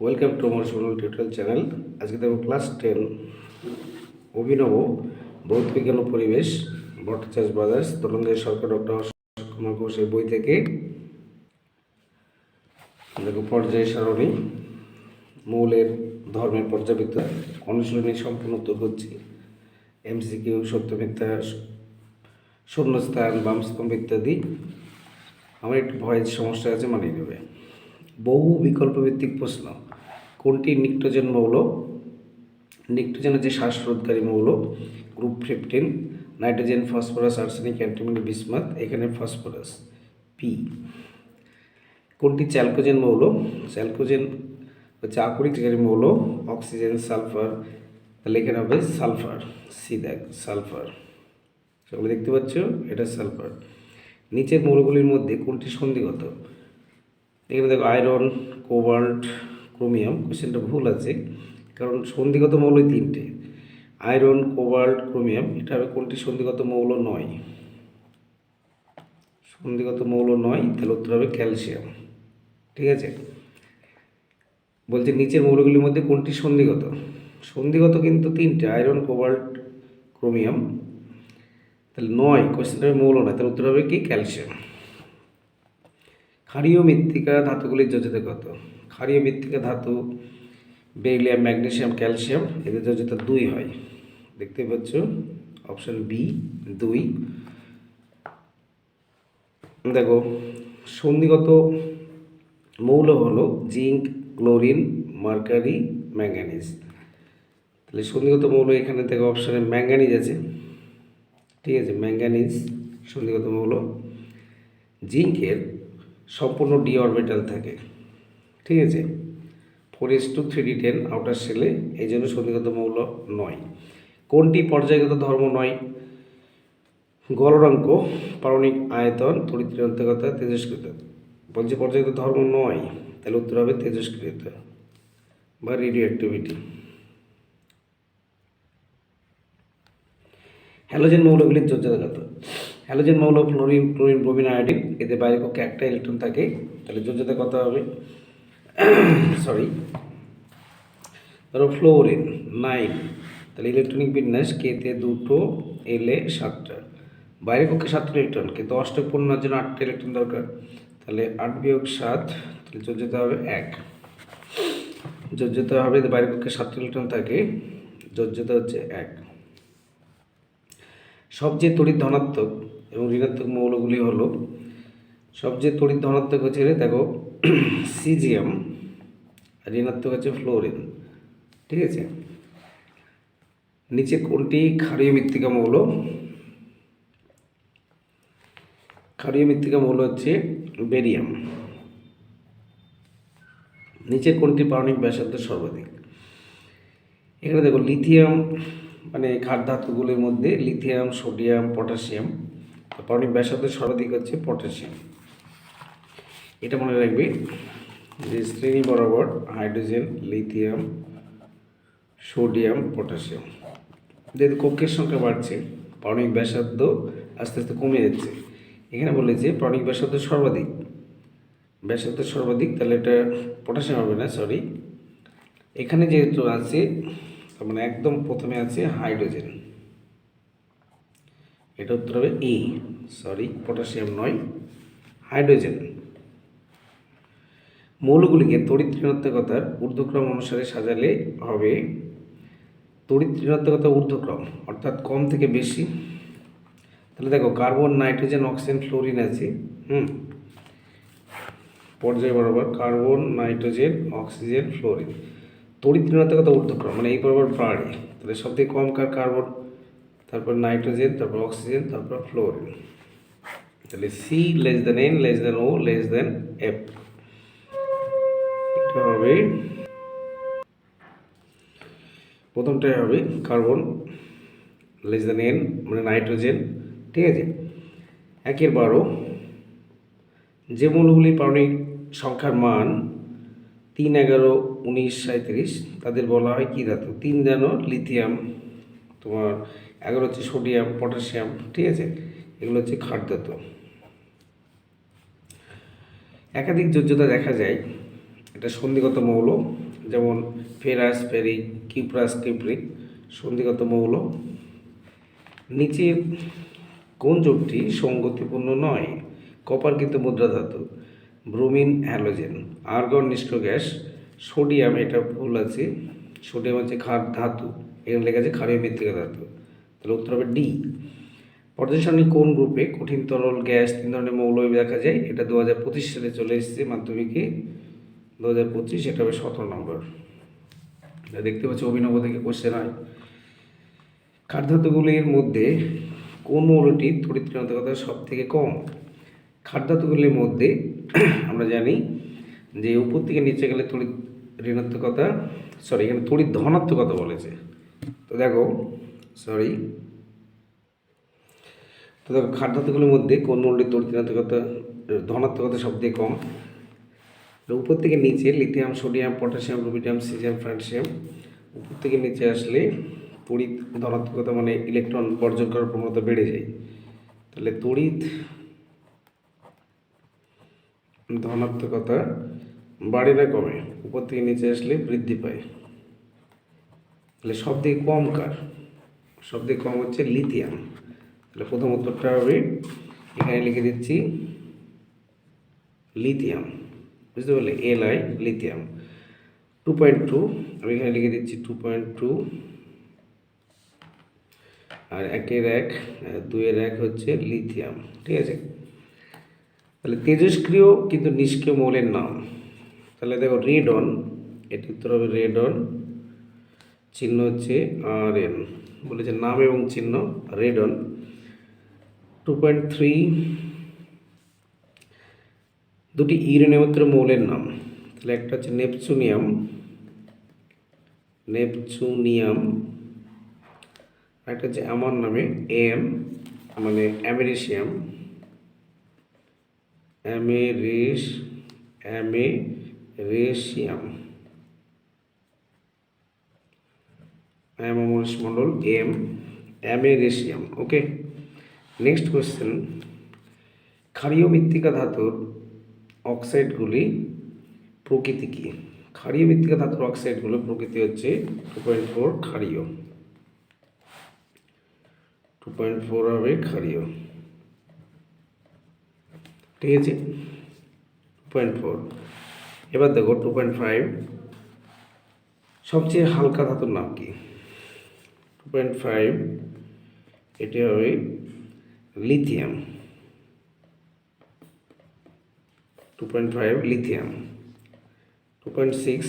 Welcome to আমার Sonal tutorial channel আজকে দেখো ক্লাস টেন অভিনব ভৌত বিজ্ঞান পরিবেশ ভট্টাচার্য ব্রাদার্স তরুণদের সরকার ডক্টর কুমার ঘোষের বই থেকে। দেখো পর্যায় সারণী, মৌলের ধর্মের পর্যাবৃত্ত, অনুশীলনী সম্পূর্ণ উত্তর করছি এমসিকিউ সত্য মিথ্যা শূন্যস্থান, বামস্তম্ভ ইত্যাদি। আমার একটু ভয়ের সমস্যা আছে মানিয়ে নেবে বহু বিকল্প ভিত্তিক প্রশ্ন। কোনটি নিক্টোজেন মৌল? নিক্টোজেনের যে শ্বাসরোধকারী মৌল, group fifteen, nitrogen, phosphorus, arsenic, antimony, bismuth, এখানে ফসফরাস, পি। কোনটি চ্যালকোজেন মৌল? চ্যালকোজেন হচ্ছে আকরিককারী মৌল, অক্সিজেন, সালফার, তাহলে এখানে হবে সালফার, সি দেখ, সালফার। সকলে দেখতে পাচ্ছ, এটা সালফার। নিচের মৌলগুলির মধ্যে কোনটি সন্ধিগত? এখানে দেখো আয়রন, কোবাল্ট ক্রোমিয়াম, কোশ্চেনটা ভুল আছে, কারণ সন্ধিগত মৌলই তিনটে। আয়রন, কোবাল্ট, ক্রোমিয়াম, এটা হবে কোনটি সন্ধিগত মৌল নয়? সন্ধিগত মৌল নয়, তাহলে উত্তর হবে ক্যালসিয়াম। ঠিক আছে? বলছে নিচের মৌলগুলির মধ্যে কোনটি সন্ধিগত? সন্ধিগত কিন্তু তিনটে, আয়রন, কোবাল্ট, ক্রোমিয়াম। তাহলে নয়, কোশ্চেনটা হবে মৌল নয়, তাহলে উত্তর হবে কি? ক্যালসিয়াম। ক্ষারীয় মৃত্তিকা ধাতুগুলির যোজ্যতা কত? ক্ষারীয় মৃত্তিকা ধাতু, বেরিলিয়াম ম্যাগনেশিয়াম ক্যালসিয়াম, এদের যোজ্যতা দুই হয়। দেখতে পাচ্ছ, অপশন বি দুই। দেখো, সন্ধিগত মৌল হলো জিঙ্ক, ক্লোরিন, মার্কারি, ম্যাঙ্গানিজ। তাহলে সন্ধিগত মৌল এখানে দেখো অপশানে ম্যাঙ্গানিজ আছে। ঠিক আছে, ম্যাঙ্গানিজ, সন্ধিগত মৌল। জিঙ্কের সম্পূর্ণ ডি অরবিটাল থাকে। ঠিক আছে? Four S two three D ten outer সেলে এই জন্য সন্ধিগত মৌল নয়। কোনটি পর্যায়গত ধর্ম নয়? গলরাঙ্ক পারণিক আয়তন তরিত্রান্তকতা তেজস্কৃত বলছে পর্যায়গত ধর্ম নয়, তাহলে উত্তর হবে তেজস্ক্রিয়ত বা রেডিও অ্যাক্টিভিটি হ্যালোজেন মৌলগুলির যোজ্যতা কত হ্যালোজেন মৌল ফ্লোরিন ক্লোরিন, ব্রোমিন, আয়োডিন, এদের বাইরে পক্ষে একটা ইলেকট্রন থাকে, তাহলে যোজ্যতা কত হবে। সরি ধরো ফ্লোরিন নাইন তাহলে ইলেকট্রনিক বিন্যাস কেতে দুটো এলে সাতটা। বাইরের পক্ষে সাতটা ইলেকট্রন কিন্তু অষ্টক পূর্ণার জন্য আটটা ইলেকট্রন দরকার। তাহলে আট বিয়োগ সাত, তাহলে যোজ্যতা হবে এক। যোজ্যতা হবে বাইরের পক্ষে সাতটা ইলেকট্রন থাকে যোজ্যতা হচ্ছে এক। সবচেয়ে তড়িৎ ধনাত্মক এবং ঋণাত্মক মৌলগুলি হলো, সবচেয়ে তড়িৎ ধনাত্মক হচ্ছে দেখো সিজিয়াম আর ঋণাত্মক হচ্ছে ফ্লোরিন ঠিক আছে? নিচে কোনটি? ক্ষারীয় মৃত্তিকা মৌল। ক্ষারীয় মৃত্তিকা মৌল হচ্ছে বেরিয়াম। নিচের কোনটি? পারণিক ব্যাসার্ধ সর্বাধিক। এখানে দেখো, লিথিয়াম মানে খাট ধাতুগুলির মধ্যে লিথিয়াম, সোডিয়াম, পটাশিয়াম পারণিক ব্যাসার্ধ সর্বাধিক হচ্ছে পটাশিয়াম। এটা মনে রাখবে যে শ্রেণি বরাবর হাইড্রোজেন, লিথিয়াম, সোডিয়াম, পটাশিয়াম। যেহেতু কক্ষের সংখ্যা বাড়ছে পারণিক ব্যাসার্ধ আস্তে আস্তে কমে যাচ্ছে। এখানে বলে যে পারণিক ব্যাসার্ধ সর্বাধিক। ব্যাসার্ধ সর্বাধিক, তাহলে এটা পটাশিয়াম হবে না সরি এখানে যেহেতু আছে, তার মানে একদম প্রথমে আছে হাইড্রোজেন। এটা উত্তর হবে এ সরি পটাশিয়াম নয়, হাইড্রোজেন। মৌলগুলিকে তড়িৎ ঋণাত্মকতার ঊর্ধ্বক্রম অনুসারে সাজালে হবে তড়িৎ ঋণাত্মকতা ঊর্ধ্বক্রম, অর্থাৎ কম থেকে বেশি। তাহলে দেখো, কার্বন, নাইট্রোজেন, অক্সিজেন, ফ্লোরিন আছে, হুম? পর্যায় বরাবর কার্বন, নাইট্রোজেন, অক্সিজেন, ফ্লোরিন। তড়িৎ ঋণাত্মকতা ঊর্ধ্বক্রম মানে এই বরাবর বাড়ে। তাহলে সবথেকে কম কার কার্বন? তারপর নাইট্রোজেন, তারপর অক্সিজেন, তারপর ফ্লোরিন। তাহলে C less than N less than O less than F এটা হবে। প্রথমটাই হবে কার্বন লেস দেন এন মানে নাইট্রোজেন, ঠিক আছে? একের বারো। যে মৌলগুলি পারণিক সংখ্যার মান তিন, এগারো, উনিশ সাঁত্রিশ তাদের বলা হয় কী ধাতু? তিন জানো লিথিয়াম, তোমার এগারো হচ্ছে সোডিয়াম, পটাশিয়াম, ঠিক আছে? এগুলো হচ্ছে খাট ধাতু একাধিক যোজ্যতা দেখা যায়। এটা সন্ধিগত মৌল, যেমন ফেরাস ফেরিক কিপ্রাস কিপ্রিক সন্ধিগত মৌল। নিচের কোন জোটটি সঙ্গতিপূর্ণ নয়? কপার কিন্তু মুদ্রা ধাতু, ব্রোমিন হ্যালোজেন আর্গন নিষ্ক্রিয় গ্যাস, সোডিয়াম, এটা ভুল আছে, সোডিয়াম হচ্ছে খার ধাতু, এখানে লেখা আছে ক্ষারীয় মৃত্তিকা ধাতু, তাহলে উত্তর হবে ডি। পর্যায় কোন গ্রুপে কঠিন তরল গ্যাস, তিন ধরনের মৌল দেখা যায়, এটা দু হাজার পঁচিশ সালে চলে এসেছে মাধ্যমিকে। দু হাজার পঁচিশ এটা হবে সতেরো নম্বর দেখতে পাচ্ছি অভিনব থেকে কোশ্চেন হয়। খাদ্যধাতুগুলির মধ্যে কোন মৌলটি তড়িৎ ঋণাত্মকতা সব থেকে কম খাদ্যধাতুগুলির মধ্যে আমরা জানি যে উপর থেকে নিচে গেলে তড়িৎ ঋণাত্মকতা সরি এখানে তড়িৎ ধনাত্মকতা বলেছে। তো দেখো সরি তো দেখো খাদ্যধাতুগুলির মধ্যে কোন মৌলটি তড়িৎ ঋণাত্মকতা ধনাত্মকতা সব থেকে কম? উপর থেকে নিচে lithium sodium potassium rubidium caesium francium উপর থেকে নিচে আসলে তড়িৎ ধনাত্মকতা মানে ইলেকট্রন বর্জন করার প্রবণতা বেড়ে যায়। তাহলে তড়িৎ ধনাত্মকতা বাড়ে না কমে, উপর থেকে নিচে আসলে বৃদ্ধি পায়। তাহলে সব থেকে কম কার? সব থেকে কম হচ্ছে লিথিয়াম তাহলে প্রথম উত্তরটা হবে, এখানে লিখে দিচ্ছি লিথিয়াম বুঝতে পারলে L I lithium two point two আমি এখানে লিখে দিচ্ছি টু পয়েন্ট টু আর একের এক, আর দুইয়ের এক হচ্ছে লিথিয়াম ঠিক আছে? তাহলে তেজস্ক্রিয় কিন্তু নিষ্ক্রিয় মৌলের নাম। তাহলে দেখো রেডন এটি উত্তর হবে রেডন চিহ্ন হচ্ছে আর এন বলেছে নাম এবং চিহ্ন রেডন টু পয়েন্ট থ্রি দুটি ইউরেনিয়মের মৌলের নাম। তাহলে একটা হচ্ছে নেপচুনিয়াম নেপচুনিয়াম একটা হচ্ছে আমার নামে এম মানে অ্যামেরিসিয়াম অ্যামেরিস americium অ্যামোমরিস Mondal M, americium, okay. Next question ক্ষারীয় মৃত্তিকা ধাতুর অক্সাইডগুলি প্রকৃতি কী? ক্ষারীয় মৃত্তিকা ধাতুর অক্সাইডগুলো প্রকৃতি হচ্ছে টু পয়েন্ট ফোর ক্ষারীয়। টু পয়েন্ট ফোর হবে ক্ষারীয়। ঠিক আছে? টু পয়েন্ট ফোর এবার দেখো টু পয়েন্ট ফাইভ সবচেয়ে হালকা ধাতুর নাম কি? টু পয়েন্ট ফাইভ এটি হবে lithium two point five lithium two point six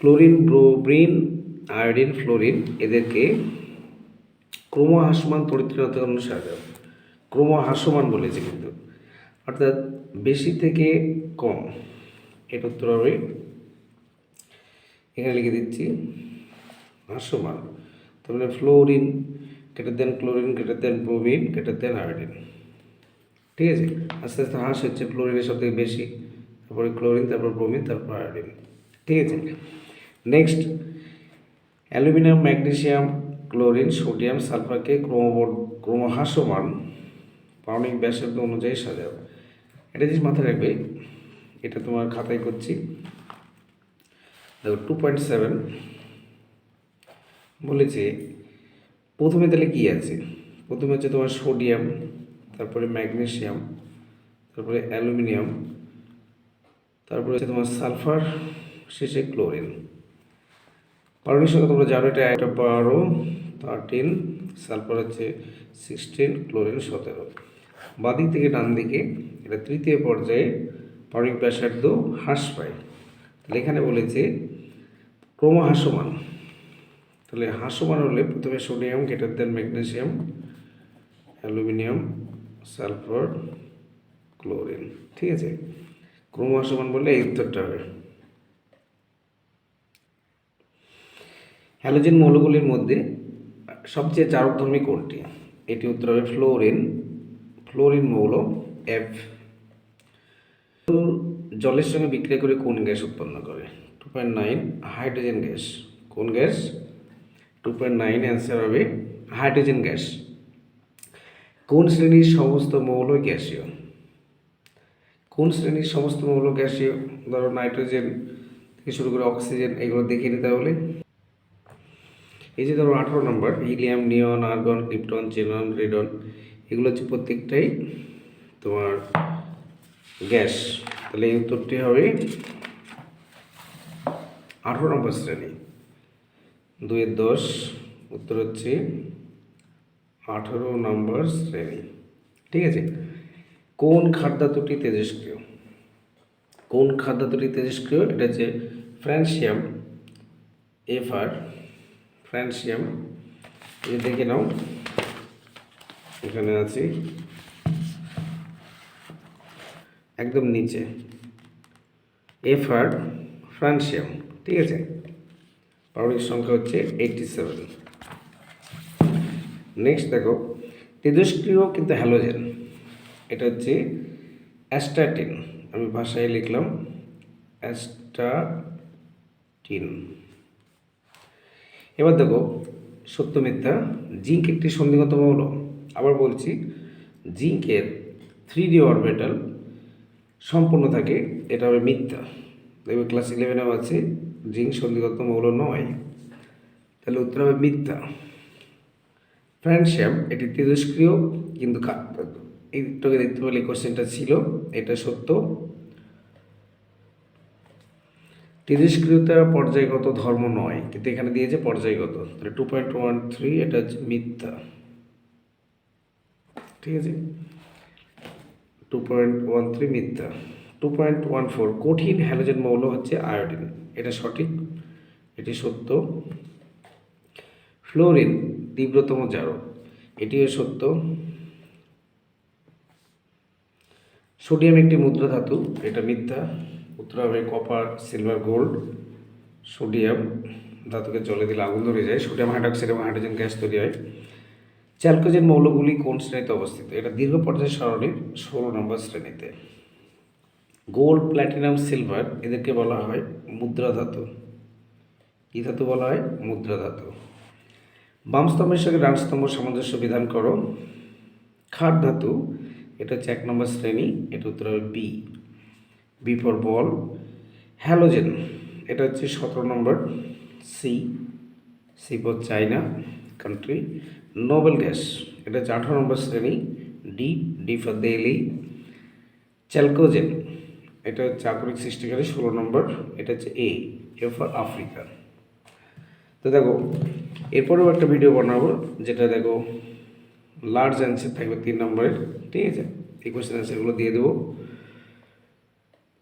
chlorine ব্রোব্রিন iodine fluorine এদেরকে ক্রমহাসমান তরিত্রতা অনুসারে ক্রমহাসমান বলেছে কিন্তু। অর্থাৎ বেশি থেকে কম এটা উত্তর হবে, এখানে লিখে দিচ্ছি হাস্যমান তার মানে ফ্লোরিন কেটে দেন ক্লোরিন কেটে দেন ব্রোমিন কেটে দেন আয়োডিন ঠিক আছে? আস্তে আস্তে হাঁস হচ্ছে ফ্লোরিনের সব থেকে বেশি। তারপরে ক্লোরিন তারপর ব্রোমিন তারপর আয়োডিন ঠিক আছে? Next aluminium magnesium chlorine sodium সালফারকে ক্রমবর ক্রমহাসমান পাউনিক ব্যাসার্ধ অনুযায়ী সাজাও। এটা জিনিস মাথায় রাখবে, এটা তোমার খাতায় করছি। দেখো টু পয়েন্ট সেভেন বলেছে, প্রথমে তাহলে কী আছে? প্রথমে হচ্ছে তোমার সোডিয়াম তারপরে ম্যাগনেশিয়াম তারপরে অ্যালুমিনিয়াম, তারপরে হচ্ছে তোমার সালফার, শেষে ক্লোরিন। পারমির সঙ্গে তোমরা জানো এটা একটা বারো, থার্টিন, সালফার হচ্ছে সিক্সটিন, ক্লোরিন সতেরো। বাদিক থেকে ডান দিকে, এটা তৃতীয় পর্যায়ে পারমিক ব্যাসার্ধ হ্রাস পায়। তাহলে এখানে বলেছে ক্রমহাসমান তাহলে হাসমান হলে প্রথমে sodium greater than magnesium aluminium sulphur chlorine. ঠিক আছে? ক্রমহাসমান বললে এই উত্তরটা হবে। হ্যালোজেন মৌলগুলির মধ্যে সবচেয়ে চারকধর্মী কোনটি? এটি উত্তর হবে ফ্লোরিন। ফ্লোরিন মৌল এফ জলের সঙ্গে বিক্রিয়া করে কোন গ্যাস উৎপন্ন করে? Two point nine hydrogen gas কোন gas? Two point nine answer হবে হাইড্রোজেন গ্যাস কোন শ্রেণির সমস্ত মৌল গ্যাসীয়? কোন শ্রেণির সমস্ত মৌল গ্যাসীয়? ধরো নাইট্রোজেন থেকে শুরু করে অক্সিজেন, এগুলো দেখে নিতে হলে এই যে ধরো আঠারো নম্বর, helium, neon, argon, krypton xenon radon, এগুলো হচ্ছে প্রত্যেকটাই তোমার গ্যাস। তাহলে এই উত্তরটি হবে আঠারো নম্বর শ্রেণি। দুয়ের দশ, উত্তর হচ্ছে আঠারো নম্বর শ্রেণি। ঠিক আছে? কোন খাদ্যাতুটি তেজস্ক্রিয়? কোন খাদ্যাতুটি তেজস্ক্রিয়? এটা হচ্ছে ফ্রান্সিয়াম এফআর ফ্রান্সিয়াম এই দেখে নাও। এখানে আছে। একদম নিচে। এফআর ফ্রান্সিয়াম ঠিক আছে? পাউডারের সংখ্যা হচ্ছে এইটটি সেভেন নেক্সট দেখো তেজস্ক্রিয় কিন্তু হ্যালোজেন এটা হচ্ছে অ্যাস্টাটিন আমি ভাষায় লিখলাম অ্যাস্টাটিন এবার দেখো, সত্য মিথ্যা। জিঙ্ক একটি সন্ধিগত মৌল আবার বলছি জিঙ্কের থ্রি ডি অরবিটাল সম্পূর্ণ থাকে, এটা হবে মিথ্যা। দেখবে ক্লাস ইলেভেনেও আছে জিঙ্ক সন্ধিগত মৌল নয়। তাহলে উত্তর হবে মিথ্যা। ফ্রেন্ডশিপ, এটি তেজস্ক্রিয় কিন্তু খাদ্য এইটাকে দেখতে পেলে কোশ্চেনটা ছিল, এটা সত্য। তেজস্ক্রিয়তা পর্যায়গত ধর্ম নয়, কিন্তু এখানে দিয়েছে পর্যায়গত। তাহলে টু পয়েন্ট ওয়ান থ্রি এটা হচ্ছে মিথ্যা। ঠিক আছে? টু পয়েন্ট ওয়ান থ্রি মিথ্যা। টু পয়েন্ট ওয়ান ফোর কঠিন হ্যালোজেন মৌল হচ্ছে আয়োডিন এটা সঠিক, এটি সত্য। ফ্লোরিন তীব্রতম জারক এটিও সত্য। সোডিয়াম একটি মুদ্রা ধাতু, এটা মিথ্যা। উত্তর হবে কপার সিলভার গোল্ড সোডিয়াম ধাতুকে জলে দিলে আগুন ধরে যায়। সোডিয়াম হাইড্রক্সাইড এবং হাইড্রোজেন গ্যাস তৈরি হয়। চ্যালকোজেন মৌলগুলি কোন শ্রেণীতে অবস্থিত? এটা দীর্ঘ পর্যায় সারণীর ষোলো নম্বর শ্রেণীতে। গোল্ড প্ল্যাটিনাম সিলভার এদেরকে বলা হয় মুদ্রা ধাতু। কী ধাতু বলা হয়? মুদ্রা ধাতু। বাম স্তম্ভের সঙ্গে ডান স্তম্ভ সামঞ্জস্য বিধান করো। খাট ধাতু, এটা হচ্ছে এক নম্বর শ্রেণি, এটা উত্তর হবে B B for ball halogen এটা হচ্ছে সতেরো নম্বর C C for China country noble gas এটা হচ্ছে আঠারো নম্বর শ্রেণি D D for Delhi chalcogen এটা হচ্ছে আকরিক সৃষ্টিকারী ষোলো নম্বর, এটা হচ্ছে এ এ ফর আফ্রিকা তো দেখো এরপরেও একটা ভিডিও বানাবো, যেটা দেখো লার্জ অ্যান্সার থাকবে তিন নম্বরের, ঠিক আছে? এই কোয়েশ্চেন অ্যান্সারগুলো দিয়ে দেবো।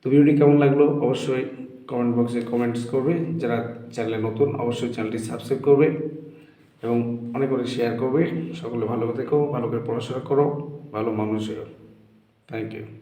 তো ভিডিওটি কেমন লাগল? অবশ্যই কমেন্ট বক্সে কমেন্টস করবে। যারা চ্যানেলে নতুন, অবশ্যই চ্যানেলটি সাবস্ক্রাইব করবে এবং অনেক অনেক শেয়ার করবে। সকলে ভালো থেকো, ভালো করে পড়াশোনা করো, ভালো মানুষ হও থ্যাংক ইউ